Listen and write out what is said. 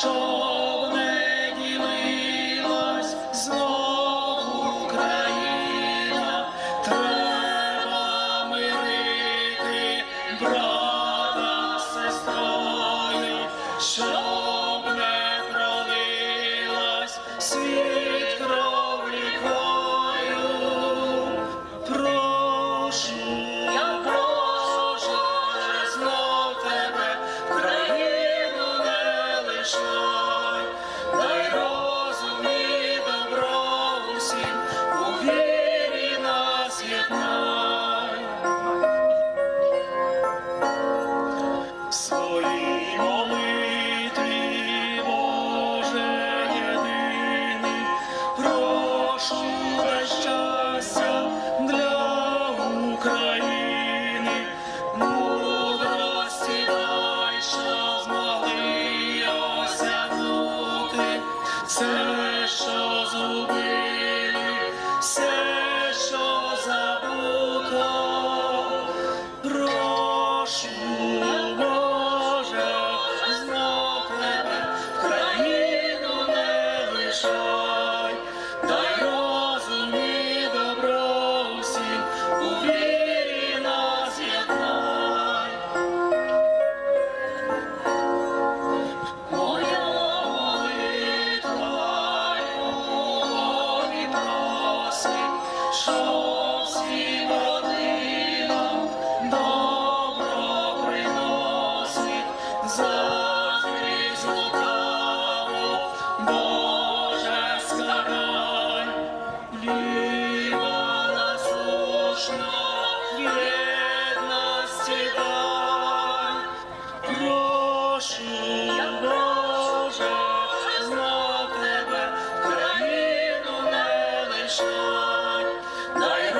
soul. Своїй молитві, Боже єдиний, прошу дай